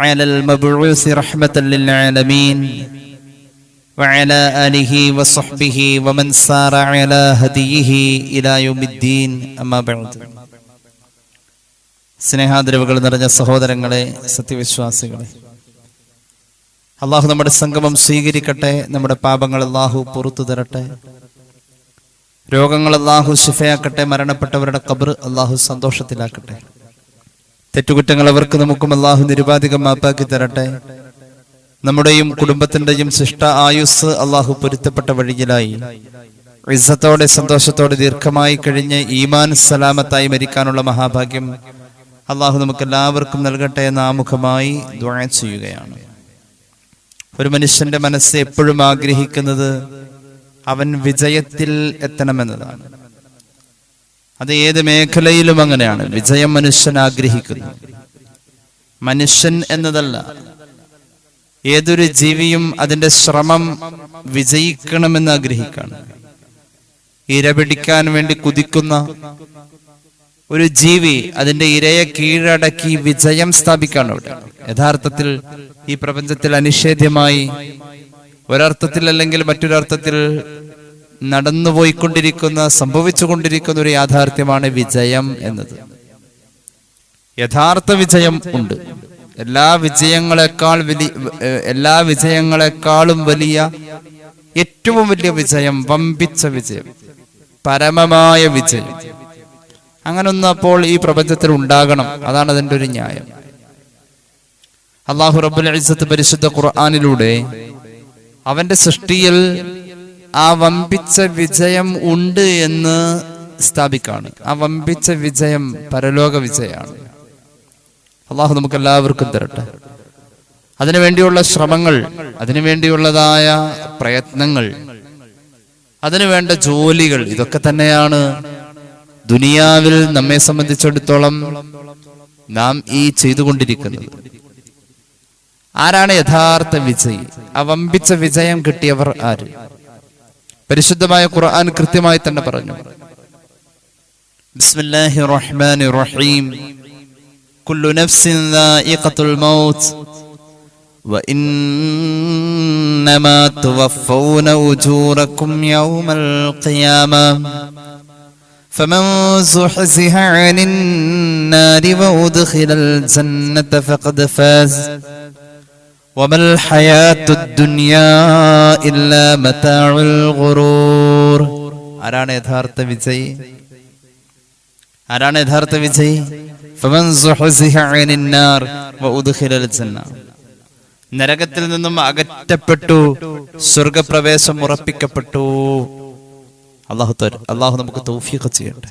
على المبعوث رحمة للعالمين وعلى آله وصحبه ومن سار على هديه إلى يوم الدين أما بعد സ്നേഹാദരവുകൾ നിറഞ്ഞ സഹോദരങ്ങളെ സത്യവിശ്വാസികളെ അള്ളാഹു നമ്മുടെ സംഗമം സ്വീകരിക്കട്ടെ നമ്മുടെ പാപങ്ങൾ അള്ളാഹു പുറത്തു തരട്ടെ രോഗങ്ങൾ അള്ളാഹു ശിഫയാക്കട്ടെ മരണപ്പെട്ടവരുടെ കബർ അള്ളാഹു സന്തോഷത്തിലാക്കട്ടെ തെറ്റുകുറ്റങ്ങൾ അവർക്ക് നമുക്കും അള്ളാഹു നിരുപാധികം മാപ്പാക്കി തരട്ടെ. നമ്മുടെയും കുടുംബത്തിന്റെയും ശിഷ്ട ആയുസ് അള്ളാഹു പൊരുത്തപ്പെട്ട വഴിയിലായി. ഇസ്സത്തോടെ സന്തോഷത്തോടെ ദീർഘമായി കഴിഞ്ഞ് ഈമാൻ സലാമത്തായി മരിക്കാനുള്ള മഹാഭാഗ്യം അള്ളാഹു നമുക്ക് എല്ലാവർക്കും നൽകട്ടെ എന്ന് ആമുഖമായി ചെയ്യുകയാണ്. ഒരു മനുഷ്യന്റെ മനസ്സ് എപ്പോഴും ആഗ്രഹിക്കുന്നത് അവൻ വിജയത്തിൽ എത്തണമെന്നതാണ്. അത് ഏത് മേഖലയിലും അങ്ങനെയാണ്. വിജയം മനുഷ്യൻ ആഗ്രഹിക്കുന്നു. മനുഷ്യൻ എന്നതല്ല. ഏതൊരു ജീവിയും അതിന്റെ ശ്രമം വിജയിക്കണമെന്ന് ആഗ്രഹിക്കാണ്. ഇര പിടിക്കാൻ വേണ്ടി കുതിക്കുന്ന ഒരു ജീവി അതിന്റെ ഇരയെ കീഴടക്കി വിജയം സ്ഥാപിക്കാണ് അവിടെ. യഥാർത്ഥത്തിൽ ഈ പ്രപഞ്ചത്തിൽ അനിഷേധ്യമായി ഒരർത്ഥത്തിൽ അല്ലെങ്കിൽ മറ്റൊരർത്ഥത്തിൽ നടന്നുപോയിക്കൊണ്ടിരിക്കുന്ന സംഭവിച്ചുകൊണ്ടിരിക്കുന്ന ഒരു യാഥാർത്ഥ്യമാണ് വിജയം എന്നത്. യഥാർത്ഥ വിജയം ഉണ്ട്. എല്ലാ വിജയങ്ങളെക്കാൾ വലിയ എല്ലാ വിജയങ്ങളെക്കാളും വലിയ ഏറ്റവും വലിയ വിജയം വമ്പിച്ച വിജയം പരമമായ വിജയം. അങ്ങനൊന്നും അപ്പോൾ ഈ പ്രപഞ്ചത്തിൽ ഉണ്ടാകണം. അതാണ് അതിന്റെ ഒരു ന്യായം. അള്ളാഹു റബുൽ പരിശുദ്ധ ഖുർആാനിലൂടെ അവന്റെ സൃഷ്ടിയിൽ ആ വമ്പിച്ച വിജയം ഉണ്ട് എന്ന് സ്ഥാപിക്കാണ്. ആ വമ്പിച്ച വിജയം പരലോക വിജയമാണ്. അള്ളാഹു നമുക്ക് എല്ലാവർക്കും തരട്ടെ അതിനുവേണ്ടിയുള്ള ശ്രമങ്ങൾ അതിനുവേണ്ടിയുള്ളതായ പ്രയത്നങ്ങൾ അതിനുവേണ്ട ജോലികൾ ഇതൊക്കെ തന്നെയാണ് ദുനിയാവിൽ നമ്മെ സംബന്ധിച്ചിടത്തോളം നാം ഈ ചെയ്തുകൊണ്ടിരിക്കുന്നത്. ആരാണ് യഥാർത്ഥ വിജയി? ആ വമ്പിച്ച വിജയം കിട്ടിയവർ ആര്? പരിശുദ്ധമായ ഖുർആൻ കൃത്യമായി തന്നെ പറഞ്ഞു ബിസ്മില്ലാഹി റഹ്മാനി റഹീം കുല്ലു നഫ്സിൻ ദായിഖത്തുൽ മൗത്ത് وإنما توفون أجوركم يوم القيامة فمن زحزح عن النار وأدخل الجنة فقد فاز وما الحياة الدنيا إلا متاع الغرور ആരാണ് യഥാർത്ഥ വിജയി ആരാണ് യഥാർത്ഥ വിജയി فمن زحزح عن النار وأدخل الجنة നരകത്തിൽ നിന്നും അകറ്റപ്പെട്ടു സ്വർഗപ്രവേശം ഉറപ്പിക്കപ്പെട്ടു അള്ളാഹു അള്ളാഹു നമുക്ക് തൗഫീഖ് ചെയ്യട്ടെ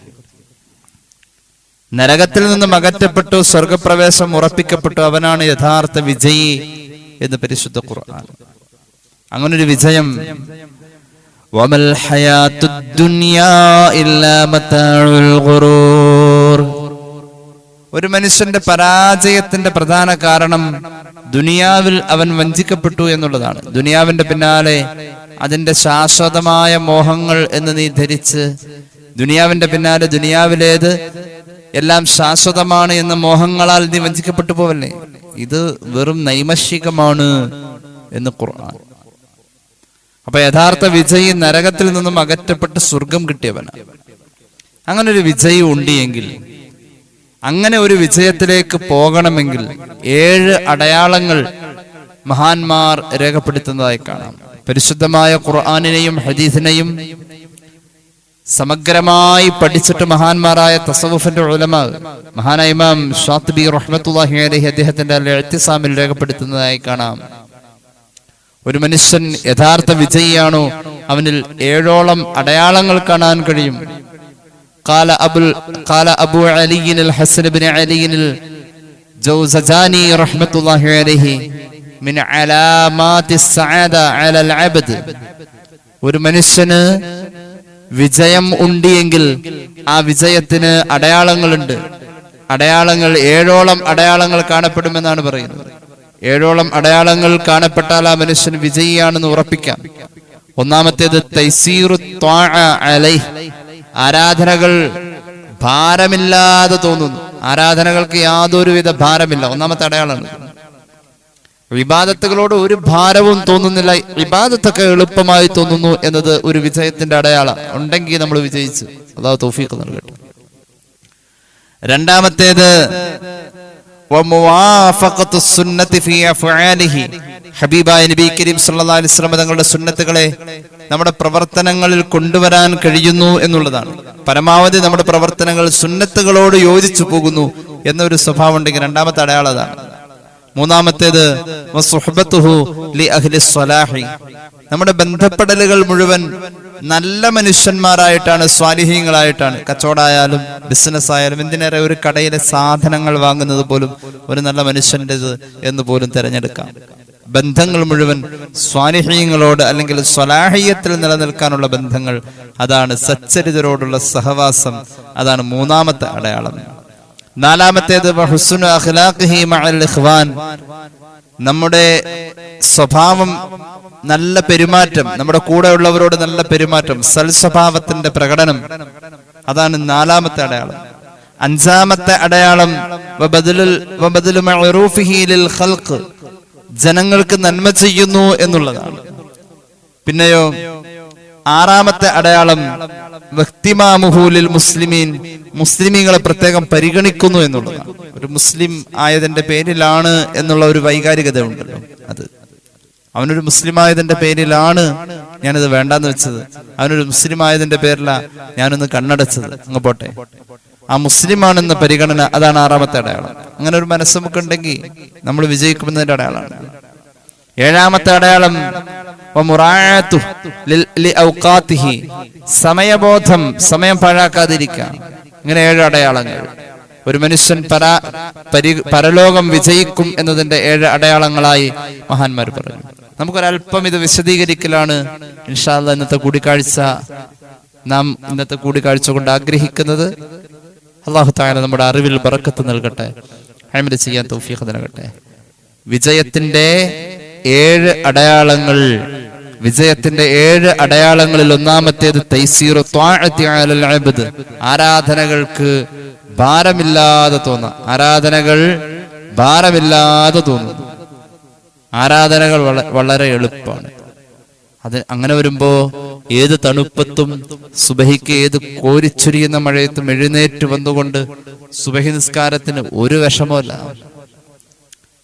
നരകത്തിൽ നിന്നും അകറ്റപ്പെട്ടു സ്വർഗപ്രവേശം ഉറപ്പിക്കപ്പെട്ടു അവനാണ് യഥാർത്ഥ വിജയി എന്ന് പരിശുദ്ധ ഖുർആൻ. അങ്ങനെ ഒരു വിജയം ഒരു മനുഷ്യന്റെ പരാജയത്തിന്റെ പ്രധാന കാരണം ദുനിയാവിൽ അവൻ വഞ്ചിക്കപ്പെട്ടു എന്നുള്ളതാണ്. ദുനിയാവിന്റെ പിന്നാലെ അതിന്റെ ശാശ്വതമായ മോഹങ്ങൾ എന്ന് നീ ധരിച്ച് ദുനിയാവിന്റെ പിന്നാലെ ദുനിയാവിലേത് എല്ലാം ശാശ്വതമാണ് എന്ന മോഹങ്ങളാൽ നീ വഞ്ചിക്കപ്പെട്ടു പോവല്ലേ? ഇത് വെറും നൈമശികമാണ് എന്ന് ഖുർആൻ. അപ്പൊ യഥാർത്ഥ വിജയി നരകത്തിൽ നിന്നും അകറ്റപ്പെട്ട് സ്വർഗം കിട്ടിയവനാണ്. അങ്ങനെ ഒരു വിജയി ഉണ്ട് അങ്ങനെ ഒരു വിജയത്തിലേക്ക് പോകണമെങ്കിൽ ഏഴ് അടയാളങ്ങൾ മഹാന്മാർ രേഖപ്പെടുത്തുന്നതായി കാണാം. പരിശുദ്ധമായ ഖുർആാനിനെയും ഹദീസിനെയും സമഗ്രമായി പഠിച്ചിട്ട് മഹാന്മാരായ തസവുഫിന്റെ ഉലമ മഹാനായ ഇമാം ഷാത്ബി റഹ്മത്തുല്ലാഹി അലഹി അദ്ദേഹത്തിന്റെ എഴുത്തിസാമിൽ രേഖപ്പെടുത്തുന്നതായി കാണാം ഒരു മനുഷ്യൻ യഥാർത്ഥ വിജയിയാണോ അവനിൽ ഏഴോളം അടയാളങ്ങൾ കാണാൻ കഴിയും قال أبو قال أبو علي الحسن بن علي الجوزجاني رحمة الله عليه മിൻ അലാമാതി സഅദ അലൽ അബ്ദ് ഒരു മനുഷ്യന് വിജയം ഉണ്ടിയെങ്കിൽ ആ വിജയത്തിന് അടയാളങ്ങളുണ്ട്. അടയാളങ്ങൾ ഏഴോളം അടയാളങ്ങൾ കാണപ്പെടുമെന്നാണ് പറയുന്നത്. ഏഴോളം അടയാളങ്ങൾ കാണപ്പെട്ടാൽ ആ മനുഷ്യൻ വിജയിയാണെന്ന് ഉറപ്പിക്കാം. ഒന്നാമത്തേത് തൈസീറു ആരാധനകൾ ഭാരമില്ലാതെ തോന്നുന്നു. ആരാധനകൾക്ക് യാതൊരുവിധ ഭാരമില്ല. ഒന്നാമത്തെ അടയാളമാണ് വിവാദത്തുകളോട് ഒരു ഭാരവും തോന്നുന്നില്ല. വിവാദത്തൊക്കെ എളുപ്പമായി തോന്നുന്നു എന്നത് ഒരു വിജയത്തിന്റെ അടയാളം. ഉണ്ടെങ്കിൽ നമ്മൾ വിജയിച്ചു. അതാ തോഫീക്ക് നൽകട്ടെ. രണ്ടാമത്തേത് ഹബീബായ നബി കരീം അലൈഹി വസല്ലം തങ്ങളുടെ സുന്നത്തുകളെ നമ്മുടെ പ്രവർത്തനങ്ങളിൽ കൊണ്ടുവരാൻ കഴിയുന്നു എന്നുള്ളതാണ്. പരമാവധി നമ്മുടെ പ്രവർത്തനങ്ങൾ സുന്നത്തുകളോട് യോജിച്ചു പോകുന്നു എന്നൊരു സ്വഭാവം ഉണ്ടെങ്കിൽ രണ്ടാമത്തെ അടയാളം അതാണ്. മൂന്നാമത്തേത്. നമ്മുടെ ബന്ധപ്പെടലുകൾ മുഴുവൻ നല്ല മനുഷ്യന്മാരായിട്ടാണ് സ്വാലിഹീങ്ങളായിട്ടാണ്. കച്ചവടമായാലും ബിസിനസ് ആയാലും എന്തിനേറെ ഒരു കടയിലെ സാധനങ്ങൾ വാങ്ങുന്നത് പോലും ഒരു നല്ല മനുഷ്യന്റെത് എന്ന് പോലും തിരഞ്ഞെടുക്കാം. ബന്ധങ്ങൾ മുഴുവൻ സ്വാനിഹീങ്ങളോട് അല്ലെങ്കിൽ സ്വലാഹിയത്തിൽ നിലനിൽക്കാനുള്ള ബന്ധങ്ങൾ അതാണ് സച്ചരിതരോടുള്ള സഹവാസം അതാണ് മൂന്നാമത്തെ അടയാളം. നാലാമത്തേത്. നമ്മുടെ സ്വഭാവം നല്ല പെരുമാറ്റം നമ്മുടെ കൂടെയുള്ളവരോട് നല്ല പെരുമാറ്റം സൽസ്വഭാവത്തിന്റെ പ്രകടനം അതാണ് നാലാമത്തെ അടയാളം അഞ്ചാമത്തെ അടയാളം. ജനങ്ങൾക്ക് നന്മ ചെയ്യുന്നു എന്നുള്ളതാണ് പിന്നെയോ ആറാമത്തെ അടയാളം വ്യക്തിമാമുഹൂലിൽ മുസ്ലിമീൻ മുസ്ലിമീങ്ങളെ പ്രത്യേകം പരിഗണിക്കുന്നു എന്നുള്ളതാണ്. ഒരു മുസ്ലിം ആയതിന്റെ പേരിലാണ് എന്നുള്ള ഒരു വൈകാരികത ഉണ്ടല്ലോ അത്. അവനൊരു മുസ്ലിം ആയതിന്റെ പേരിലാണ് ഞാനിത് വേണ്ടാന്ന് വെച്ചത്. അവനൊരു മുസ്ലിം ആയതിന്റെ പേരിലാ ഞാനൊന്ന് കണ്ണടച്ചത്. അങ്ങ് പോട്ടെ. ആ മുസ്ലിമാണെന്ന പരിഗണന അതാണ് ആറാമത്തെ അടയാളം. അങ്ങനെ ഒരു മനസ്സ് നമുക്കുണ്ടെങ്കിൽ നമ്മൾ വിജയിക്കുന്നതിന്റെ അടയാളമാണ്. ഏഴാമത്തെ അടയാളം. സമയബോധം സമയം പാഴാക്കാതിരിക്കുക. ഇങ്ങനെ ഏഴ് അടയാളങ്ങൾ. ഒരു മനുഷ്യൻ പരാ പരി പരലോകം വിജയിക്കും എന്നതിന്റെ ഏഴ് അടയാളങ്ങളായി മഹാന്മാർ പറഞ്ഞു. നമുക്കൊരല്പം ഇത് വിശദീകരിക്കലാണ്. ഇൻഷാല്ല ഇന്നത്തെ കൂടിക്കാഴ്ച നാം ഇന്നത്തെ കൂടിക്കാഴ്ച കൊണ്ട് ആഗ്രഹിക്കുന്നത്. അള്ളാഹു താല നമ്മുടെ അറിവിൽ ബറക്കത്ത് നൽകട്ടെ. അഴിമതി ചെയ്യാൻ തൗഫീഖ് നൽകട്ടെ. വിജയത്തിന്റെ ഏഴ് അടയാളങ്ങൾ. വിജയത്തിന്റെ ഏഴ് അടയാളങ്ങളിൽ ഒന്നാമത്തേത് തൈസീറു താഴത്തിയാലത്. ആരാധനകൾക്ക് ഭാരമില്ലാതെ തോന്നാം. ആരാധനകൾ ഭാരമില്ലാതെ തോന്നുന്നു ആരാധനകൾ വളരെ എളുപ്പമാണ്. അത് അങ്ങനെ വരുമ്പോ ഏത് തണുപ്പത്തും സുബഹിക്ക് ഏത് കോരിച്ചൊരിയുന്ന മഴയത്തും എഴുന്നേറ്റ് വന്നുകൊണ്ട് സുബഹി നിസ്കാരത്തിന് ഒരു വിഷമമല്ല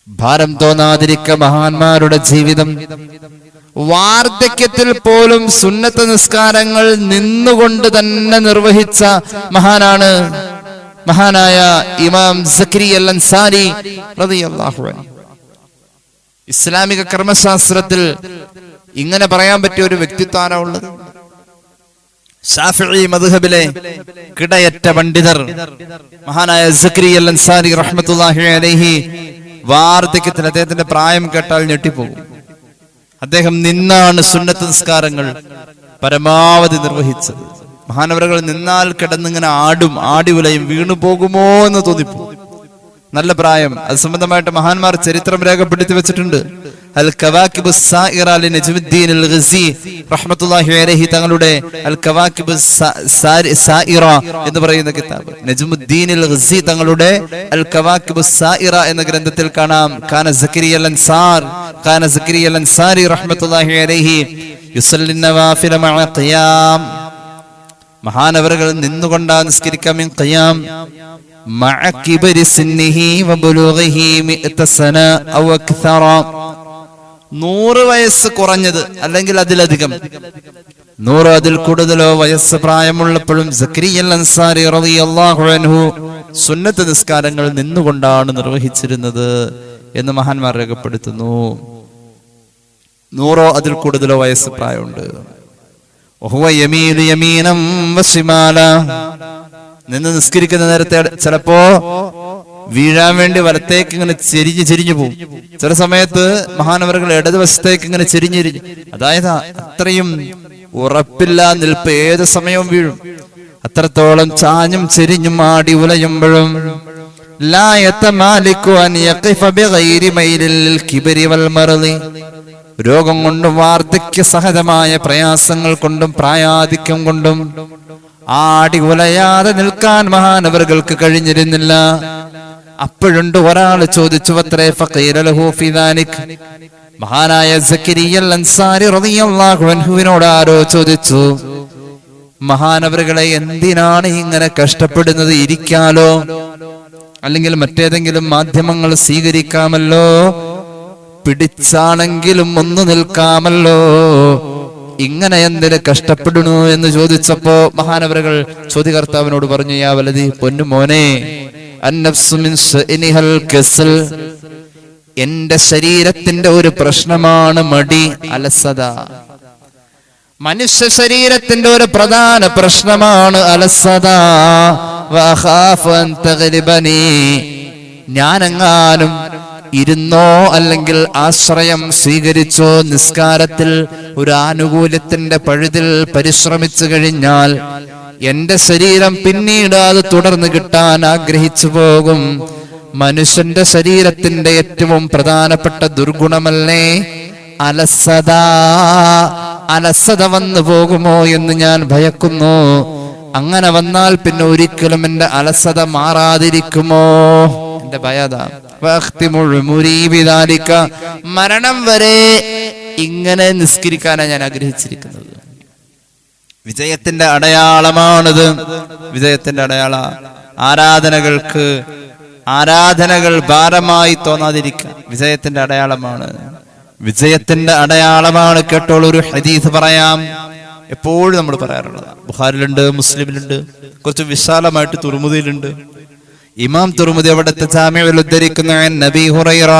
ഭാരം തോന്നാതിരിക്ക മഹാന്മാരുടെ ജീവിതം. വാർദ്ധക്യത്തിൽ പോലും സുന്നത്ത നിസ്കാരങ്ങൾ നിന്നുകൊണ്ട് തന്നെ നിർവഹിച്ച മഹാനാണ് മഹാനായ ഇമാം സക്രി അൽ അൻസാരി ഇസ്ലാമിക കർമ്മശാസ്ത്രത്തിൽ ഇങ്ങനെ പറയാൻ പറ്റിയ ഒരു വ്യക്തിത്വമാണ് ഉള്ളത്? ഷാഫി മദ്ഹബിലെ കിടയറ്റ പണ്ഡിതർ മഹാനായ സക്രി അൽ അൻസാരി റഹ്മത്തുള്ളാഹി അലൈഹി വാർദ്ധക്യത്തിൽ അദ്ദേഹത്തിന്റെ പ്രായം കേട്ടാൽ ഞെട്ടിപ്പോകും. അദ്ദേഹം നിന്നാണ് സുന്നത്ത് നിസ്കാരങ്ങൾ പരമാവധി നിർവഹിച്ചത്. മഹാനവരകൾ നിന്നാൽ കിടന്നിങ്ങനെ ആടും ആടി ഉലയും വീണു പോകുമോ എന്ന് തോന്നിപ്പോ നല്ല പ്രായം. അത് സംബന്ധമായിട്ട് മഹാന്മാർ ചരിത്രം രേഖപ്പെടുത്തി വെച്ചിട്ടുണ്ട്. അൽ കവാക്കിബ് നജ്മുദ്ദീൻ അൽ ഗസി റഹ്മത്തുള്ളാഹി അലൈഹി തങ്ങളുടെ അൽ കവാക്കിബ് സായിറ എന്ന് പറയുന്ന കിതാബ്. നജ്മുദ്ദീൻ അൽ ഗസി തങ്ങളുടെ അൽ കവാക്കിബ് സായിറ എന്ന ഗ്രന്ഥത്തിൽ കാണാം. കാന സക്കരിയ അൽ അൻസാർ കാന സക്കരിയ അൽ അൻസാരി റഹ്മത്തുള്ളാഹി അലൈഹി യുസല്ലി നവാഫില മഅ ഖിയാം. മഹാനവറുകൾ നിന്നുകൊണ്ടാ നിസ്കരിക്കാം ഖിയാം. മഅ കിബരി സിന്നിഹി വബുലുഗിഹി മിഅത സന ഔ അക്തറ നൂറ് വയസ്സ് കുറഞ്ഞത് അല്ലെങ്കിൽ അതിലധികം. നൂറ് അതിൽ കൂടുതലോ വയസ്സ് പ്രായമുള്ളപ്പോഴും അൻസാരി അൻഹു സുന്നത്ത് നിസ്കാരങ്ങൾ നിന്നുകൊണ്ടാണ് നിർവഹിച്ചിരുന്നത് എന്ന് മഹാന്മാർ രേഖപ്പെടുത്തുന്നു. നൂറോ അതിൽ കൂടുതലോ വയസ്സ് പ്രായമുണ്ട്. നിന്ന് നിസ്കരിക്കുന്ന നേരത്തെ ചിലപ്പോ വീഴാൻ വേണ്ടി വലത്തേക്ക് ഇങ്ങനെ ചെരിഞ്ഞ് ചെരിഞ്ഞു പോകും ചില സമയത്ത് മഹാനവറുകൾ ഇടതുവശത്തേക്ക് ഇങ്ങനെ ചെരിഞ്ഞിരിഞ്ഞു അതായത് അത്രയും ഉറപ്പില്ല നിൽപ്പ് ഏത് സമയവും വീഴും. അത്രത്തോളം ചാഞ്ഞും ചെരിഞ്ഞും ആടി ഉലയുമ്പോഴും രോഗം കൊണ്ടും വാർദ്ധക്യ സഹജമായ പ്രയാസങ്ങൾ കൊണ്ടും പ്രായാധിക്യം കൊണ്ടും ആടി ഉലയാതെ നിൽക്കാൻ മഹാനവറുകൾക്ക് കഴിഞ്ഞിരുന്നില്ല. അപ്പോഴുണ്ട് ഒരാൾ ചോദിച്ചു അത്രേ ഫീദാനിക്. മഹാനായ സക്കരിയൽ അൻസാരി ആരോ ചോദിച്ചു മഹാനവറുകളെ എന്തിനാണ് ഇങ്ങനെ കഷ്ടപ്പെടുന്നത്? ഇരിക്കാലോ? അല്ലെങ്കിൽ മറ്റേതെങ്കിലും മാധ്യമങ്ങൾ സ്വീകരിക്കാമല്ലോ? പിടിച്ചാണെങ്കിലും ഒന്ന് നിൽക്കാമല്ലോ? ഇങ്ങനെ എന്തിന് കഷ്ടപ്പെടുന്നു? എന്ന് ചോദിച്ചപ്പോ മഹാനവരകൾ ചോദ്യകർത്താവിനോട് പറഞ്ഞു യാ വലതി പൊന്നു മോനെ എന്റെ ശരീരത്തിന്റെ ഒരു പ്രശ്നമാണ് മടി അലസത. മനുഷ്യ ശരീരത്തിന്റെ ഒരു പ്രധാന പ്രശ്നമാണ് അലസത. ഞാനെങ്ങാനും ഇരുന്നോ അല്ലെങ്കിൽ ആശ്രയം സ്വീകരിച്ചോ നിസ്കാരത്തിൽ ഒരു ആനുകൂല്യത്തിന്റെ പഴുതിൽ പരിശ്രമിച്ചു കഴിഞ്ഞാൽ എന്റെ ശരീരം പിന്നീട് അത് തുടർന്ന് കിട്ടാൻ ആഗ്രഹിച്ചു പോകും. മനുഷ്യന്റെ ശരീരത്തിന്റെ ഏറ്റവും പ്രധാനപ്പെട്ട ദുർഗുണമല്ലേ? അലസത. അലസത വന്നു പോകുമോ എന്ന് ഞാൻ ഭയക്കുന്നു. അങ്ങനെ വന്നാൽ പിന്നെ ഒരിക്കലും എന്റെ അലസത മാറാതിരിക്കുമോ? എന്റെ ഭയത മരണം വരെ ഇങ്ങനെ നിസ്കരിക്കാനാണ് ഞാൻ ആഗ്രഹിച്ചിരിക്കുന്നത്. വിജയത്തിന്റെ അടയാളമാണിത്. വിജയത്തിന്റെ അടയാള ആരാധനകൾക്ക് ആരാധനകൾ ഭാരമായി തോന്നാതിരിക്കുക വിജയത്തിന്റെ അടയാളമാണ്. വിജയത്തിന്റെ അടയാളമാണ് കേട്ടോൾ ഒരു ഹദീസ് പറയാം. എപ്പോഴും നമ്മൾ പറയാറുള്ളത്. ബുഹാരിലുണ്ട് മുസ്ലിമിലുണ്ട് കുറച്ച് വിശാലമായിട്ട് തുറമുദയിലുണ്ട് ഇമാം തുറമുദി അവിടുത്തെ ജാമ്യയിൽ ഉദ്ധരിക്കുന്ന നബി ഹുറൈറ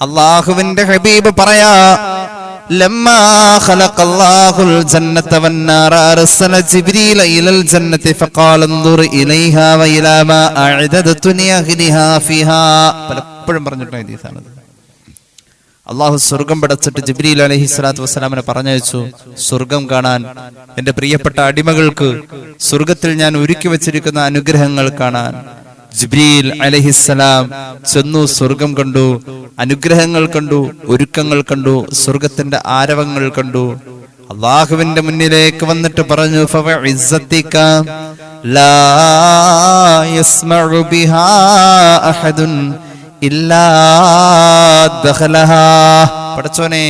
അള്ളാഹുവിന്റെ ഹബീബ് പറയാ لما خلق الله الجنة والنار أرسل جبريل إلى الجنة فقال انظر إليها وإلى ما أعددت لأهلها فيها പലപ്പോഴും പറഞ്ഞിട്ടുള്ള ഹദീസാണിത് അള്ളാഹു സ്വർഗം പടച്ചിട്ട് ജിബ്രീൽ അലഹി സ്വലാത്തു വസ്സലാമിനെ പറഞ്ഞയച്ചു സ്വർഗം കാണാൻ എന്റെ പ്രിയപ്പെട്ട അടിമകൾക്ക് സ്വർഗത്തിൽ ഞാൻ ഒരുക്കി വെച്ചിരിക്കുന്ന അനുഗ്രഹങ്ങൾ കാണാൻ ജിബ്രീൽ അലഹിസ്സലാം ചെന്നു സ്വർഗം കണ്ടു അനുഗ്രഹങ്ങൾ കണ്ടു ഒരുക്കങ്ങൾ കണ്ടു സ്വർഗത്തിന്റെ ആരവങ്ങൾ കണ്ടു അള്ളാഹുവിന്റെ മുന്നിലേക്ക് വന്നിട്ട് പറഞ്ഞു "ഫവഇസ്സത്തിക ലാ യസ്മഉ ബിഹാ അഹദുൻ ഇല്ലാ ദഖലഹാ." പടച്ചോനെ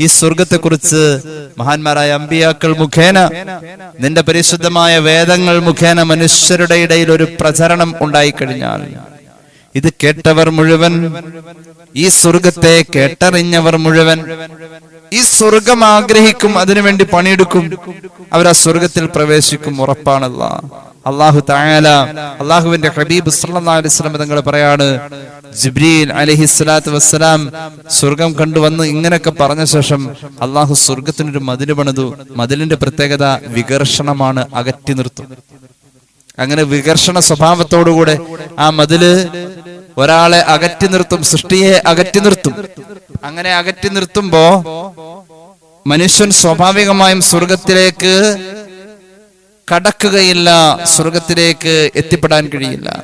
ഈ സ്വർഗത്തെ കുറിച്ച് മഹാന്മാരായ അമ്പിയാക്കൾ മുഖേന നിന്റെ പരിശുദ്ധമായ വേദങ്ങൾ മുഖേന മനുഷ്യരുടെ ഇടയിൽ ഒരു പ്രചരണം ഉണ്ടായി കഴിഞ്ഞാൽ ഇത് കേട്ടവർ മുഴുവൻ ഈ സ്വർഗത്തെ കേട്ടറിഞ്ഞവർ മുഴുവൻ ഈ സ്വർഗം ആഗ്രഹിക്കും അതിനുവേണ്ടി പണിയെടുക്കും. അവർ ആ സ്വർഗത്തിൽ പ്രവേശിക്കും ഉറപ്പാണല്ല. അള്ളാഹു തായാല അള്ളാഹുവിന്റെ ഹബീബ് അലൈഹിസ്ലാം തങ്ങൾ പറയാണ് ജിബ്രീൽ അലഹി സ്വലാത്തു വസ്സലാം സ്വർഗം കണ്ടുവന്ന് ഇങ്ങനെയൊക്കെ പറഞ്ഞ ശേഷം അള്ളാഹു സ്വർഗത്തിനൊരു മതിൽ പണിതു. മതിലിന്റെ പ്രത്യേകത വികർഷണമാണ് അകറ്റി നിർത്തും. അങ്ങനെ വികർഷണ സ്വഭാവത്തോടുകൂടെ ആ മതിൽ ഒരാളെ അകറ്റി നിർത്തും സൃഷ്ടിയെ അകറ്റി നിർത്തും. അങ്ങനെ അകറ്റി നിർത്തുമ്പോ മനുഷ്യൻ സ്വാഭാവികമായും സ്വർഗത്തിലേക്ക് കടക്കുകയില്ല സ്വർഗത്തിലേക്ക് എത്തിപ്പെടാൻ കഴിയില്ല.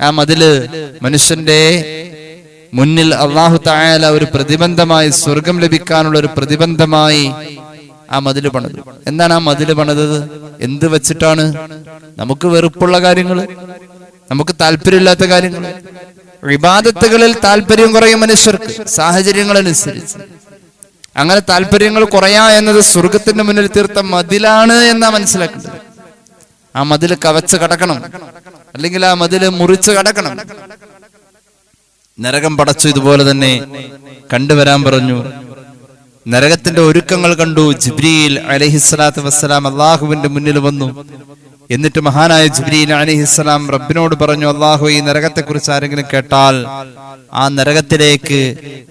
ആ മതിൽ മനുഷ്യന്റെ മുന്നിൽ അള്ളാഹു തായാല ഒരു പ്രതിബന്ധമായി സ്വർഗം ലഭിക്കാനുള്ള ഒരു പ്രതിബന്ധമായി ആ മതിൽ പണിത്. എന്താണ് ആ മതിൽ പണിതത്? എന്ത് വെച്ചിട്ടാണ്? നമുക്ക് വെറുപ്പുള്ള കാര്യങ്ങൾ നമുക്ക് താല്പര്യമില്ലാത്ത കാര്യങ്ങൾ. വിവാദത്തുകളിൽ താല്പര്യം കുറയും മനുഷ്യർക്ക്. സാഹചര്യങ്ങൾ അനുസരിച്ച് അങ്ങനെ താല്പര്യങ്ങൾ കുറയാ എന്നത് സ്വർഗത്തിന്റെ മുന്നിൽ തീർത്ത മതിലാണ് എന്നാ മനസ്സിലാക്കുന്നത് ആ മതിൽ കവച്ച് കടക്കണം. അല്ലെങ്കിൽ ആ മതിൽ മുറിച്ച് കടക്കണം. നരകം പടച്ചു ഇതുപോലെ തന്നെ കണ്ടുവരാൻ പറഞ്ഞു. നരകത്തിന്റെ ഒരുക്കങ്ങൾ കണ്ടു. ജിബ്രീൽ അലഹിസ്സലാത്തു വസ്സലാം അള്ളാഹുവിന്റെ മുന്നിൽ വന്നു. എന്നിട്ട് മഹാനായ ജിബ്രീൽ അലിഹിസ്സലാം റബ്ബിനോട് പറഞ്ഞു അള്ളാഹു ഈ നരകത്തെ കുറിച്ച് ആരെങ്കിലും കേട്ടാൽ ആ നരകത്തിലേക്ക്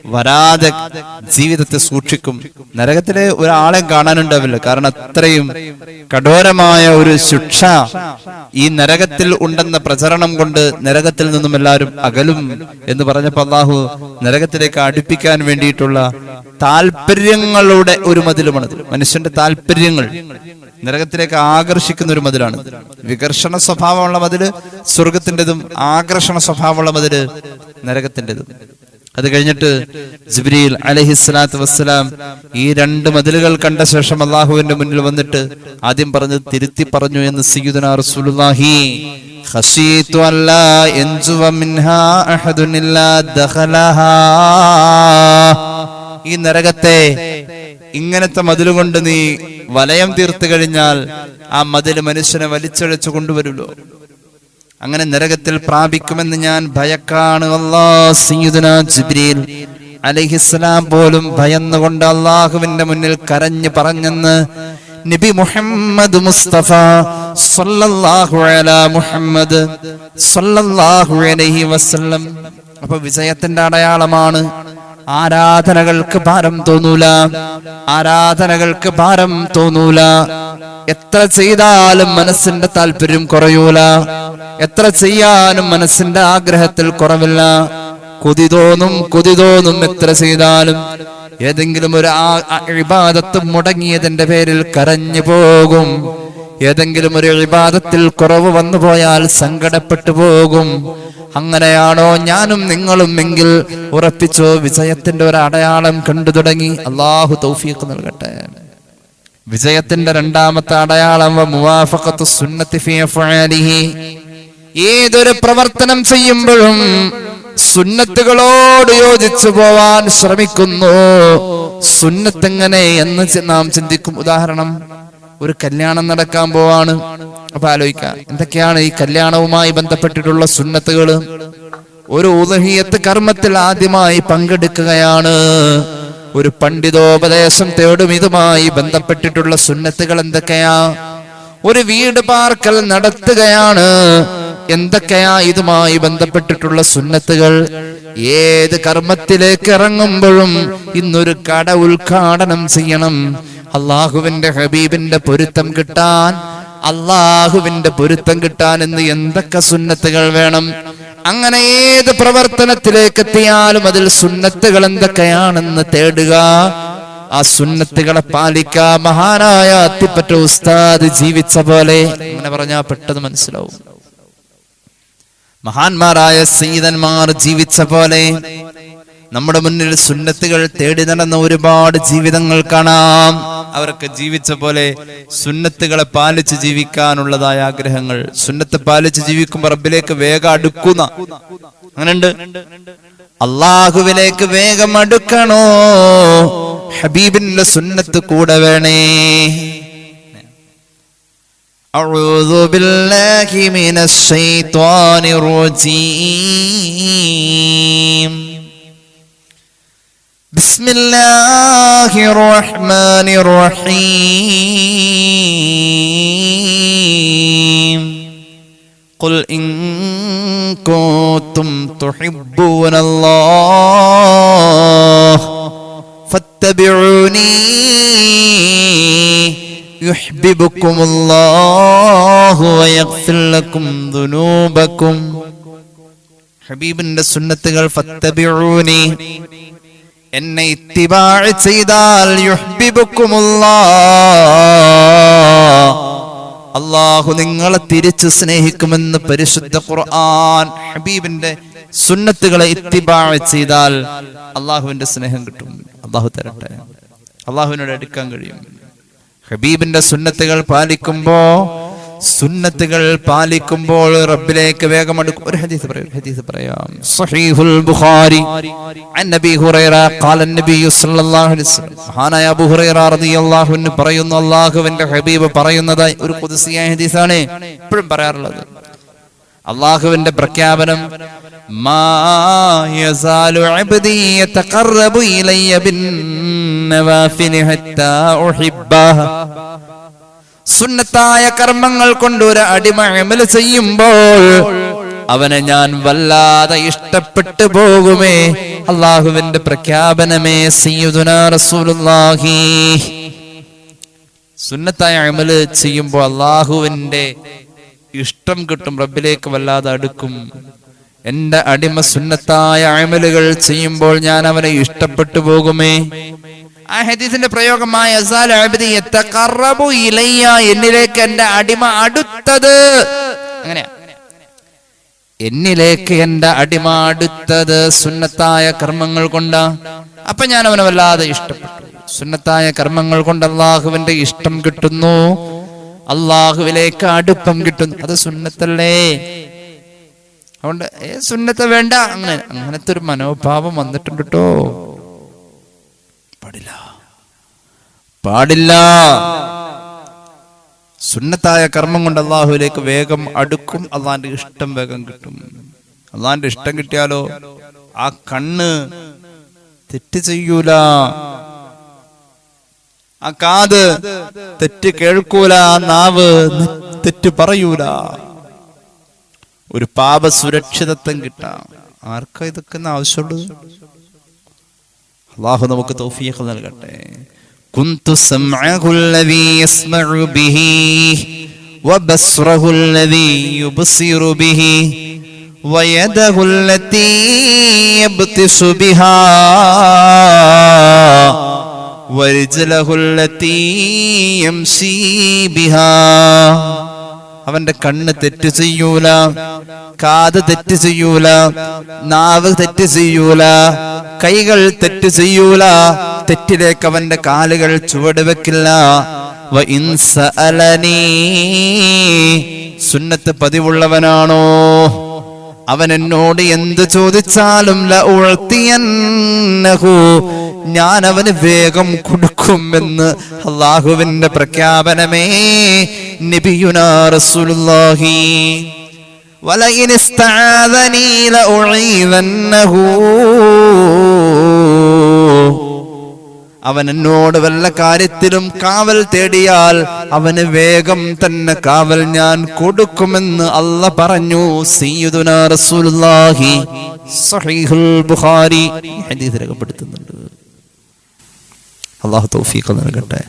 വരാതെ ജീവിതത്തെ സൂക്ഷിക്കും. നരകത്തിലെ ഒരാളെ കാണാനുണ്ടാവില്ല. കാരണം അത്രയും കഠോരമായ ഒരു ശിക്ഷ ഈ നരകത്തിൽ ഉണ്ടെന്ന പ്രചരണം കൊണ്ട് നരകത്തിൽ നിന്നും എല്ലാവരും അകലും എന്ന് പറഞ്ഞപ്പോ അള്ളാഹു നരകത്തിലേക്ക് അടുപ്പിക്കാൻ വേണ്ടിയിട്ടുള്ള താല്പര്യങ്ങളുടെ ഒരു മതിലുമാണ് മനുഷ്യന്റെ താല്പര്യങ്ങൾ നരകത്തിലേക്ക് ആകർഷിക്കുന്ന ഒരു മതിലാണ്. വികർഷണ സ്വഭാവമുള്ള മതിൽ സ്വർഗത്തിന്റെതും ആകർഷണ സ്വഭാവമുള്ള മതിൽ നരകത്തിന്റെതും. അത് കഴിഞ്ഞിട്ട് ജിബ്രീൽ അലഹിസ്ലാത്തു വസ്സലാം ഈ രണ്ട് മതിലുകൾ കണ്ട ശേഷം അള്ളാഹുവിന്റെ മുന്നിൽ വന്നിട്ട് ആദ്യം പറഞ്ഞ് തിരുത്തി പറഞ്ഞു എന്ന് സയ്യിദുനാ റസൂലുള്ളാഹി അല്ലാ മിൻഹാ ദഖലഹാ. ഈ നരകത്തെ ഇങ്ങനത്തെ മതിലുകൊണ്ട് നീ വലയം തീർത്തു കഴിഞ്ഞാൽ ആ മതിൽ മനുഷ്യനെ വലിച്ചഴച്ചു കൊണ്ടുവരുള്ളൂ അങ്ങനെ നരകത്തിൽ പ്രാപിക്കുമെന്ന് ഞാൻ ഭയക്കാണ് അലഹിസ്ലാം പോലും ഭയന്നുകൊണ്ട് അള്ളാഹുവിന്റെ മുന്നിൽ കരഞ്ഞു പറഞ്ഞെന്ന് നബി മുഹമ്മദ് മുസ്തഫ സല്ലല്ലാഹു അലാ മുഹമ്മദ് സല്ലല്ലാഹു അലൈഹി വസല്ലം. അപ്പൊ വിജയത്തിന്റെ അടയാളമാണ് ആരാധനകൾക്ക് ഭാരം തോന്നൂല. ആരാധനകൾക്ക് ഭാരം തോന്നൂല. എത്ര ചെയ്താലും മനസ്സിന്റെ താല്പര്യം കുറയൂല. എത്ര ചെയ്യാനും മനസ്സിന്റെ ആഗ്രഹത്തിൽ കുറവില്ല. കൊതി തോന്നും കൊതി തോന്നും എത്ര ചെയ്താലും. ഏതെങ്കിലും ഒരു ഇബാദത്ത് മുടങ്ങിയതിന്റെ പേരിൽ കരഞ്ഞു പോകും. ഏതെങ്കിലും ഒരു വിവാദത്തിൽ കുറവ് വന്നു പോയാൽ സങ്കടപ്പെട്ടു പോകും. അങ്ങനെയാണോ ഞാനും നിങ്ങളും എങ്കിൽ ഉറപ്പിച്ചോ വിജയത്തിന്റെ ഒരു അടയാളം കണ്ടു തുടങ്ങി. അള്ളാഹു തൗഫീഖ് നൽകട്ടെ. വിജയത്തിന്റെ രണ്ടാമത്തെ അടയാളം ഏതൊരു പ്രവർത്തനം ചെയ്യുമ്പോഴും സുന്നത്തുകളോട് യോജിച്ചു പോവാൻ ശ്രമിക്കുന്നു. സുന്നത്തെങ്ങനെ എന്ന് നാം ചിന്തിക്കും. ഉദാഹരണം ഒരു കല്യാണം നടക്കാൻ പോവാണ്. അപ്പൊ ആലോചിക്കാം എന്തൊക്കെയാണ് ഈ കല്യാണവുമായി ബന്ധപ്പെട്ടിട്ടുള്ള സുന്നത്തുകൾ? ഒരു ഉദഹിയത്ത് കർമ്മത്തിൽ ആദ്യമായി പങ്കെടുക്കുകയാണ്. ഒരു പണ്ഡിതോപദേശം തേടും ഇതുമായി ബന്ധപ്പെട്ടിട്ടുള്ള സുന്നത്തുകൾ എന്തൊക്കെയാ? ഒരു വീട് പാർക്കൽ നടത്തുകയാണ്. എന്തൊക്കെയാ ഇതുമായി ബന്ധപ്പെട്ടിട്ടുള്ള സുന്നത്തുകൾ? ഏത് കർമ്മത്തിലേക്ക് ഇറങ്ങുമ്പോഴും ഇന്നൊരു കട ഉദ്ഘാടനം ചെയ്യണം. അള്ളാഹുവിന്റെ ഹബീബിന്റെ പൊരുത്തം കിട്ടാൻ അള്ളാഹുവിന്റെ പൊരുത്തം കിട്ടാൻ എന്ന് എന്തൊക്കെ സുന്നത്തുകൾ വേണം? അങ്ങനെ ഏത് പ്രവർത്തനത്തിലേക്ക് എത്തിയാലും അതിൽ സുന്നത്തുകൾ എന്തൊക്കെയാണെന്ന് തേടുക ആ സുന്നത്തുകളെ പാലിക്കാ മഹാനായ അത്തിപ്പറ്റ ഉസ്താദ് ജീവിച്ച പോലെ അങ്ങനെ പറഞ്ഞാൽ പെട്ടെന്ന് മനസ്സിലാവും. മഹാന്മാരായ സീതന്മാർ ജീവിച്ച പോലെ നമ്മുടെ മുന്നിൽ സുന്നത്തുകൾ തേടി നടന്ന ഒരുപാട് ജീവിതങ്ങൾ കാണാം അവരൊക്കെ ജീവിച്ച പോലെ സുന്നത്തുകളെ പാലിച്ച് ജീവിക്കാനുള്ളതായ ആഗ്രഹങ്ങൾ സുന്നത്ത് പാലിച്ച് ജീവിക്കുമ്പോൾ റബ്ബിലേക്ക് വേഗം അടുക്കുന്ന അങ്ങനെയുണ്ട് അള്ളാഹുവിലേക്ക് വേഗം അടുക്കണോ ഹബീബിന്റെ സുന്നത്ത് കൂടെ വേണേ أعوذ بالله من الشيطان الرجيم بسم الله الرحمن الرحيم قل إن كنتم تحبون الله فاتبعوني يحببكم الله ويغفر لكم ذنوبكم حبيب السنة فاتبعوني എന്നെ ഇത്തിബാഴ് ചെയ്താൽ അള്ളാഹു നിങ്ങളെ തിരിച്ചു സ്നേഹിക്കുമെന്ന് പരിശുദ്ധ ഖുർആൻ ഹബീബിന്റെ സുന്നത്തുകളെ ഇത്തിബാഴ് ചെയ്താൽ അള്ളാഹുവിന്റെ സ്നേഹം കിട്ടും. അള്ളാഹു തരട്ടെ. അള്ളാഹുവിനോട് എടുക്കാൻ കഴിയും. ഹബീബിന്റെ സുന്നത്തുകൾ പാലിക്കുമ്പോ സുന്നത്തുകൾ പാലിക്കുമ്പോൾ റബ്ബിലേക്ക് വേഗം അടുക്കും ഒരു ഹദീസ് പറയാം. ഹദീസ് ബുഖാരി. അൻ ഹുറൈറ ഖാല സല്ലല്ലാഹു അലൈഹി വസല്ലം. അബൂ ഹുറൈറ റളിയല്ലാഹു അൻഹു പറയുന്നു അല്ലാഹുവിന്റെ ഹബീബ് പറയുന്നതായി ഒരു ഖുദ്സിയായ ഹദീസാണ്. ഇപ്പോഴും പറയാറുള്ളത്. അള്ളാഹുവിന്റെ പ്രഖ്യാപനം സുന്നത്തായ കർമ്മങ്ങൾ കൊണ്ട് ഒരു അടിമ അമല ചെയ്യുമ്പോൾ അവനെ ഞാൻ വല്ലാതെ ഇഷ്ടപ്പെട്ടു പോകുമേ. അള്ളാഹുവിന്റെ പ്രഖ്യാപനമേ റസൂലുള്ളാഹി. സുന്നത്തായ അമൽ ചെയ്യുമ്പോൾ അള്ളാഹുവിന്റെ ഇഷ്ടം കിട്ടും റബ്ബിലേക്ക് വല്ലാതെ അടുക്കും. എന്റെ അടിമ സുന്നത്തായ അമലുകൾ ചെയ്യുമ്പോൾ ഞാൻ അവനെ ഇഷ്ടപ്പെട്ടു പോകുമേ. ആ ഹദീസിന്റെ പ്രയോഗമായ എന്നിലേക്ക് എന്റെ അടിമ അടുത്തത്. അങ്ങനെയാ. എന്നിലേക്ക് എന്റെ അടിമ അടുത്തത് സുന്നത്തായ കർമ്മങ്ങൾ കൊണ്ട. അപ്പൊ ഞാൻ അവനെ വല്ലാതെ ഇഷ്ടപ്പെട്ടു. സുന്നത്തായ കർമ്മങ്ങൾ കൊണ്ട് അള്ളാഹുവിന്റെ ഇഷ്ടം കിട്ടുന്നു. അള്ളാഹുവിലേക്ക് അടുപ്പം കിട്ടുന്നു. അത് സുന്നത്തല്ലേ? അതുകൊണ്ട് ഏ സുന്നത്ത് വേണ്ട. അങ്ങനെ അങ്ങനത്തെ ഒരു മനോഭാവം വന്നിട്ടുണ്ട് കേട്ടോ പാടില്ല. പാടില്ല. സുന്നത്തായ കർമ്മം കൊണ്ട് അള്ളാഹുവിലേക്ക് വേഗം അടുക്കും. അള്ളാന്റെ ഇഷ്ടം വേഗം കിട്ടും. അള്ളാന്റെ ഇഷ്ടം കിട്ടിയാലോ? ആ കണ്ണ് തെറ്റ് ചെയ്യൂല. ആ കാത് തെറ്റ് കേൾക്കൂല. ആ നാവ് തെറ്റ് പറയൂല. ഒരു പാപ സുരക്ഷിതത്വം കിട്ടാം. ആർക്കാ ഇതൊക്കെ ഒന്ന് ആവശ്യമുള്ളത്? അള്ളാഹു നമുക്ക് തൗഫീഖ് നൽകട്ടെ كنت سمعه الذي يسمع به وبصره الذي يبصر به ويده التي يبطش بها ورجله التي يمشي بها അവന്റെ കണ്ണ് തെറ്റ് ചെയ്യൂല കാത് തെറ്റ് ചെയ്യൂല നാവ് തെറ്റ് ചെയ്യൂല കൈകൾ തെറ്റ് ചെയ്യൂല തെറ്റിലേക്ക് അവന്റെ കാലുകൾ ചുവട് വെക്കില്ല. സുന്നത്ത് പതിവുള്ളവനാണോ? അവൻ എന്നോട് എന്ത് ചോദിച്ചാലും ലഉഅ്തിയന്നഹു. ഞാൻ അവന് വേഗം കൊടുക്കുമെന്ന് അള്ളാഹുവിന്റെ പ്രഖ്യാപനമേ നബിയുനാ റസൂലുള്ളാഹി ولئن استعاذني لأعيذنه അവൻ എന്നോട് വല്ല കാര്യത്തിലും കാവൽ തേടിയാൽ അവന് വേഗം തന്നെ കാവൽ ഞാൻ കൊടുക്കുമെന്ന് അല്ല പറഞ്ഞു. ബുഖാരി രേഖപ്പെടുത്തുന്നുണ്ട്. അള്ളാഹു തൗഫീഖ് നൽകട്ടെ.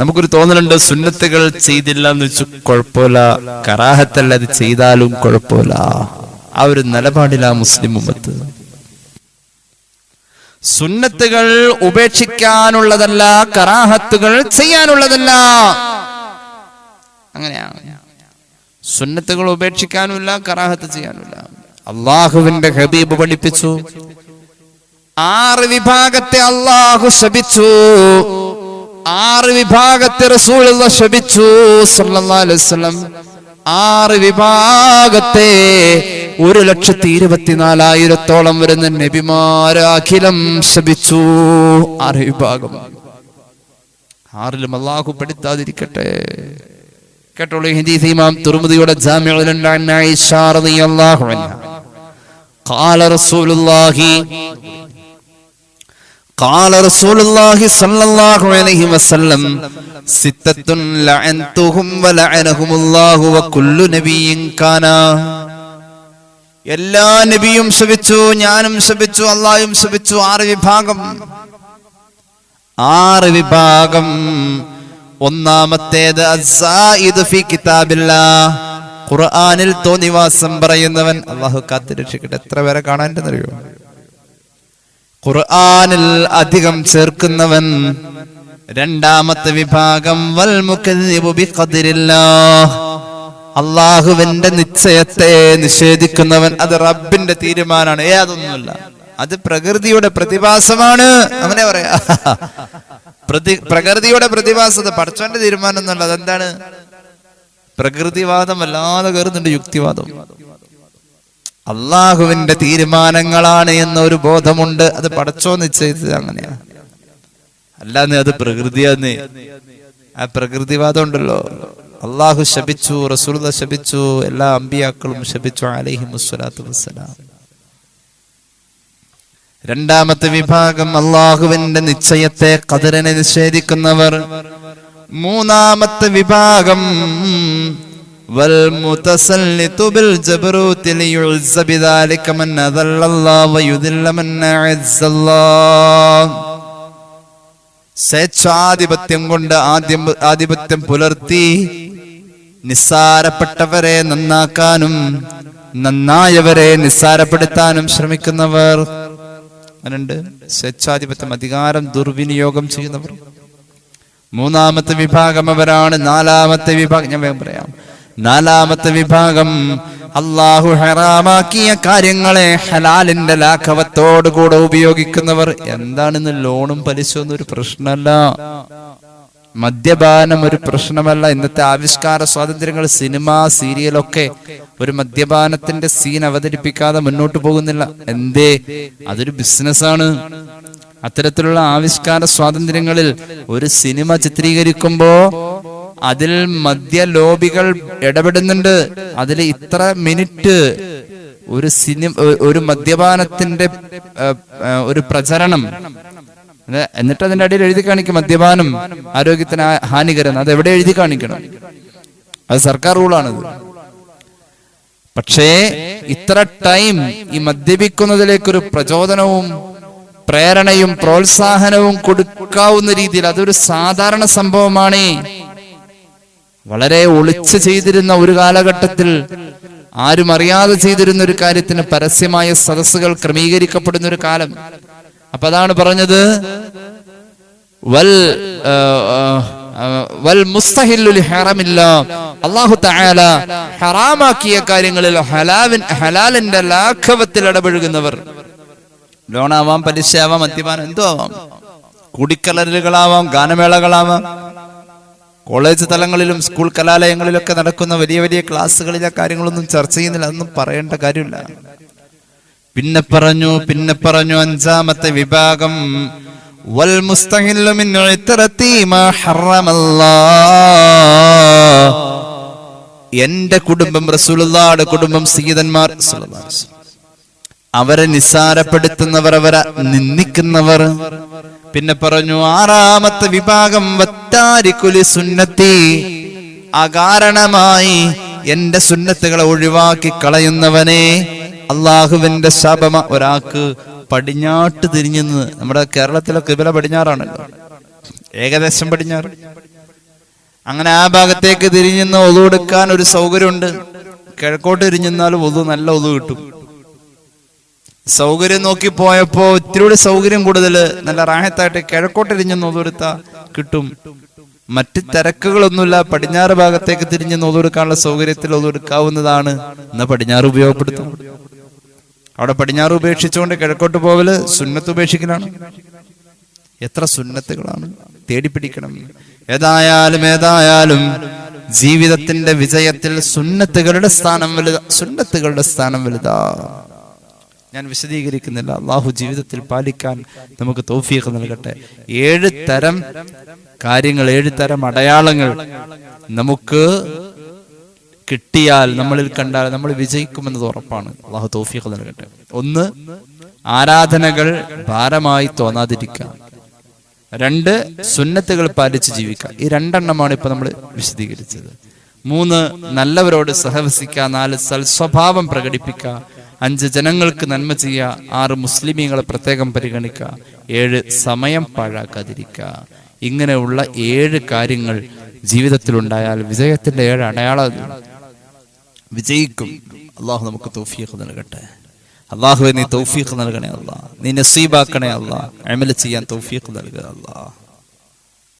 നമുക്കൊരു തോന്നലുണ്ട് സുന്നത്തുകൾ ചെയ്തില്ല എന്ന് വെച്ച് കുഴപ്പമില്ല കറാഹത്തല്ല അത് ചെയ്താലും കുഴപ്പമില്ല. ആ ഒരു നിലപാടില്ല മുസ്ലിം ഉമ്മത്ത്. സുന്നത്തുകൾ ഉപേക്ഷിക്കാനുള്ളതല്ല കറാഹത്തുകൾ ചെയ്യാനുള്ളതല്ല. അങ്ങനെയാണ്. സുന്നത്തുകൾ ഉപേക്ഷിക്കാനുമില്ല കറാഹത്ത് ചെയ്യാനുമില്ല. അള്ളാഹുവിന്റെ ഹബീബ് പഠിപ്പിച്ചു. ആറ് വിഭാഗത്തെ അള്ളാഹു ശപിച്ചു. ആറ് വിഭാഗത്തെ റസൂൾ ശപിച്ചു സല്ലല്ലാഹു അലൈഹി വസല്ലം. ആറ് വിഭാഗത്തെ ഒരു ലക്ഷത്തി ഇരുപത്തിനാലായിരത്തോളം വരുന്ന നബിമാര് അഖിലം ശപിച്ചു ആറ് വിഭാഗം ആറിലും അള്ളാഹു പെടുത്താതിരിക്കട്ടെ കേട്ടോളൂ ഹദീസ് ഇമാം തുർമുദിയുടെ ജാമിഉലുണ്ട് ആയിഷ റളിയല്ലാഹു അൻഹ قال رسول الله قال رسول الله صلى الله عليه وسلم ستة لعنتهم ولعنهم الله وكل نبي كان എല്ലാ നബിയും ശപിച്ചു ഞാനും ശപിച്ചു അള്ളാഹും ശപിച്ചു ആറ് വിഭാഗം ആറ് വിഭാഗം ഒന്നാമത്തേത് അസ്സായിദ് ഫി കിതാബില്ലാഹ് ഖുർആനിൽ തോന്നിവാസം പറയുന്നവൻ അള്ളാഹു കാത്തിരക്ഷിക്കട്ടെ എത്ര പേരെ കാണാനെന്നറിയോ ഖുർആനിൽ അധികം ചേർക്കുന്നവൻ രണ്ടാമത്തെ വിഭാഗം വൽ അള്ളാഹുവിന്റെ നിശ്ചയത്തെ നിഷേധിക്കുന്നവൻ അത് റബ്ബിന്റെ തീരുമാനമാണ് ഏ അതൊന്നുമല്ല. അത് പ്രകൃതിയുടെ പ്രതിഭാസമാണ്. അങ്ങനെ പറയാ. പ്രതി പ്രകൃതിയുടെ പ്രതിഭാസത പഠിച്ചോന്റെ തീരുമാനം എന്നുള്ളത് എന്താണ് പ്രകൃതിവാദം അല്ലാതെ കയറുന്നുണ്ട് യുക്തിവാദം. അള്ളാഹുവിന്റെ തീരുമാനങ്ങളാണ് എന്നൊരു ബോധമുണ്ട്. അത് പടച്ചോ നിശ്ചയിച്ചത് അങ്ങനെയാണ്. അല്ലാന്ന് അത് പ്രകൃതിയാന്ന്. ആ പ്രകൃതിവാദം ഉണ്ടല്ലോ അള്ളാഹു ശപിച്ചു റസൂല ശപിച്ചു എല്ലാ അമ്പിയാക്കളും ശപിച്ചു അലഹി മുസ്വലാത്തു വസ്സലാം. രണ്ടാമത്തെ വിഭാഗം അള്ളാഹുവിന്റെ നിശ്ചയത്തെ കതിരനെ നിഷേധിക്കുന്നവർ. മൂന്നാമത്തെ വിഭാഗം والمتسلط بالجبروت ليعز بذلك من أذل الله ويذل من أعز الله സ്വേച്ഛാധിപത്യം കൊണ്ട് ആദ്യം ആധിപത്യം പുലർത്തി നിസ്സാരപ്പെട്ടവരെ നന്നാക്കാനും നന്നായവരെ നിസ്സാരപ്പെടുത്താനും ശ്രമിക്കുന്നവർ അങ്ങനുണ്ട് സ്വേച്ഛാധിപത്യം അധികാരം ദുർവിനിയോഗം ചെയ്യുന്നവർ മൂന്നാമത്തെ വിഭാഗം അവരാണ് നാലാമത്തെ വിഭാഗം ഞാൻ വേഗം പറയാം നാലാമത്തെ വിഭാഗം അള്ളാഹു ഹറാമാക്കിയ കാര്യങ്ങളെ ഹലാലിന്റെ ലാഘവത്തോടുകൂടെ ഉപയോഗിക്കുന്നവർ എന്താണെന്ന് ലോണും പലിശയൊന്നും ഒരു പ്രശ്നമല്ല. മദ്യപാനം ഒരു പ്രശ്നമല്ല. ഇന്നത്തെ ആവിഷ്കാര സ്വാതന്ത്ര്യങ്ങൾ സിനിമ സീരിയലൊക്കെ ഒരു മദ്യപാനത്തിന്റെ സീൻ അവതരിപ്പിക്കാതെ മുന്നോട്ട് പോകുന്നില്ല. എന്തേ? അതൊരു ബിസിനസ്സാണ്. അത്തരത്തിലുള്ള ആവിഷ്കാര സ്വാതന്ത്ര്യങ്ങളിൽ ഒരു സിനിമ ചിത്രീകരിക്കുമ്പോ അതിൽ മദ്യലോബികൾ ഇടപെടുന്നുണ്ട്. അതിൽ ഇത്ര മിനിറ്റ് ഒരു സിനിമ ഒരു മദ്യപാനത്തിന്റെ ഒരു പ്രചരണം. എന്നിട്ട് അതിന്റെ അടിയിൽ എഴുതി കാണിക്കും മദ്യപാനം ആരോഗ്യത്തിന് ഹാനികരം. അത് എവിടെ എഴുതി കാണിക്കണം? അത് സർക്കാർ റൂളാണത്. പക്ഷേ ഇത്ര ടൈം ഈ മദ്യപിക്കുന്നതിലേക്കൊരു പ്രചോദനവും പ്രേരണയും പ്രോത്സാഹനവും കൊടുക്കാവുന്ന രീതിയിൽ അതൊരു സാധാരണ സംഭവമാണ്. വളരെ ഒളിച്ച് ചെയ്തിരുന്ന ഒരു കാലഘട്ടത്തിൽ ആരും അറിയാതെ ചെയ്തിരുന്ന ഒരു കാര്യത്തിന് പരസ്യമായ സദസ്സുകൾ ക്രമീകരിക്കപ്പെടുന്ന ഒരു കാലം. അപ്പൊ അതാണ് പറഞ്ഞത് വൽ വൽ മുസ്തഹില്ലുൽ ഹറമില്ല. അല്ലാഹു തആല ഹറാമാക്കിയ കാര്യങ്ങളിൽ ഹലാവിൻ ഹലാലിന്റെ ലാഘവത്തിൽ ഇടപഴകുന്നവർ. ലോണാവാം പലിശയാവാം മദ്യപാനം എന്തോ ആവാം. കുടിക്കലറുകളാവാം ഗാനമേളകളാവാം. കോളേജ് തലങ്ങളിലും സ്കൂൾ കലാലയങ്ങളിലൊക്കെ നടക്കുന്ന വലിയ വലിയ ക്ലാസ്സുകളിലെ കാര്യങ്ങളൊന്നും ചർച്ച ചെയ്യുന്നില്ല അതൊന്നും പറയേണ്ട കാര്യമില്ല. പിന്നെ പറഞ്ഞു പിന്നെ പറഞ്ഞു അഞ്ചാമത്തെ വിഭാഗം വൽ. എന്റെ കുടുംബം റസൂലുള്ളാഹിയുടെ കുടുംബം സീതന്മാർ അവരെ നിസ്സാരപ്പെടുത്തുന്നവർ അവരെ നിന്ദിക്കുന്നവർ. പിന്നെ പറഞ്ഞു ആറാമത്തെ വിഭാഗം വത്താരിക്കുലി സുന്നത്തി? അകാരണമായി എന്റെ സുന്നത്തുകളെ ഒഴിവാക്കി കളയുന്നവനെ അള്ളാഹുവിന്റെ ശാപമ ഒരാൾക്ക് പടിഞ്ഞാട്ട് തിരിഞ്ഞു നമ്മുടെ കേരളത്തിലെ കിബില പടിഞ്ഞാറാണല്ലോ. ഏകദേശം പടിഞ്ഞാറ്. അങ്ങനെ ആ ഭാഗത്തേക്ക് തിരിഞ്ഞുന്ന ഒതു എടുക്കാൻ ഒരു സൗകര്യമുണ്ട്. കിഴക്കോട്ട് തിരിഞ്ഞെന്നാലും ഒതു നല്ല ഒതു കിട്ടും. സൗകര്യം നോക്കി പോയപ്പോ ഇത്തിരി സൗകര്യം കൂടുതൽ നല്ല റാഹത്തായിട്ട് കിഴക്കോട്ട് തിരിഞ്ഞ് നോതെടുത്ത കിട്ടും. മറ്റ് തിരക്കുകളൊന്നുമില്ല. പടിഞ്ഞാറ് ഭാഗത്തേക്ക് തിരിഞ്ഞ് നോതെടുക്കാനുള്ള സൗകര്യത്തിൽ ഒതെടുക്കാവുന്നതാണ് എന്നാ പടിഞ്ഞാറ് ഉപയോഗപ്പെടുത്തും. അവിടെ പടിഞ്ഞാറ് ഉപേക്ഷിച്ചുകൊണ്ട് കിഴക്കോട്ട് പോവൽ സുന്നത്ത് ഉപേക്ഷിക്കലാണ്. എത്ര സുന്നത്തുകളാണ്. തേടിപ്പിടിക്കണം. ഏതായാലും ഏതായാലും ജീവിതത്തിന്റെ വിജയത്തിൽ സുന്നത്തുകളുടെ സ്ഥാനം വലുതാ സുന്നത്തുകളുടെ സ്ഥാനം വലുതാ. ഞാൻ വിശദീകരിക്കുന്നില്ല. അള്ളാഹു ജീവിതത്തിൽ പാലിക്കാൻ നമുക്ക് തൗഫീഖ് നൽകട്ടെ. ഏഴ് തരം കാര്യങ്ങൾ ഏഴ് തരം അടയാളങ്ങൾ നമുക്ക് കിട്ടിയാൽ നമ്മളിൽ കണ്ടാൽ നമ്മൾ വിജയിക്കുമെന്നത് ഉറപ്പാണ്. അള്ളാഹു തൗഫീഖ് നൽകട്ടെ. ഒന്ന് ആരാധനകൾ ഭാരമായി തോന്നാതിരിക്കുക. രണ്ട് സുന്നത്തുകൾ പാലിച്ച് ജീവിക്കുക. ഈ രണ്ടെണ്ണമാണ് ഇപ്പൊ നമ്മൾ വിശദീകരിച്ചത്. മൂന്ന് നല്ലവരോട് സഹവസിക്കുക. നാല് സൽസ്വഭാവം പ്രകടിപ്പിക്കുക. അഞ്ച് ജനങ്ങൾക്ക് നന്മ ചെയ്യുക ആറ് മുസ്ലിമീങ്ങളെ പ്രത്യേകം പരിഗണിക്കുക ഏഴ് സമയം പാഴാക്കാതിരിക്കുക ഇങ്ങനെയുള്ള ഏഴ് കാര്യങ്ങൾ ജീവിതത്തിലുണ്ടായാൽ വിജയത്തിന്റെ ഏഴ് അടയാള വിജയിക്കും. അള്ളാഹു നമുക്ക് തൗഫീഖ് നൽകട്ടെ. അള്ളാഹുവെ നീ തൗഫീഖ് നൽകണേ അല്ല നീ നസീബാക്കണേ അല്ല അമല ചെയ്യാൻ തൗഫീഖ് നൽകുക അല്ലാ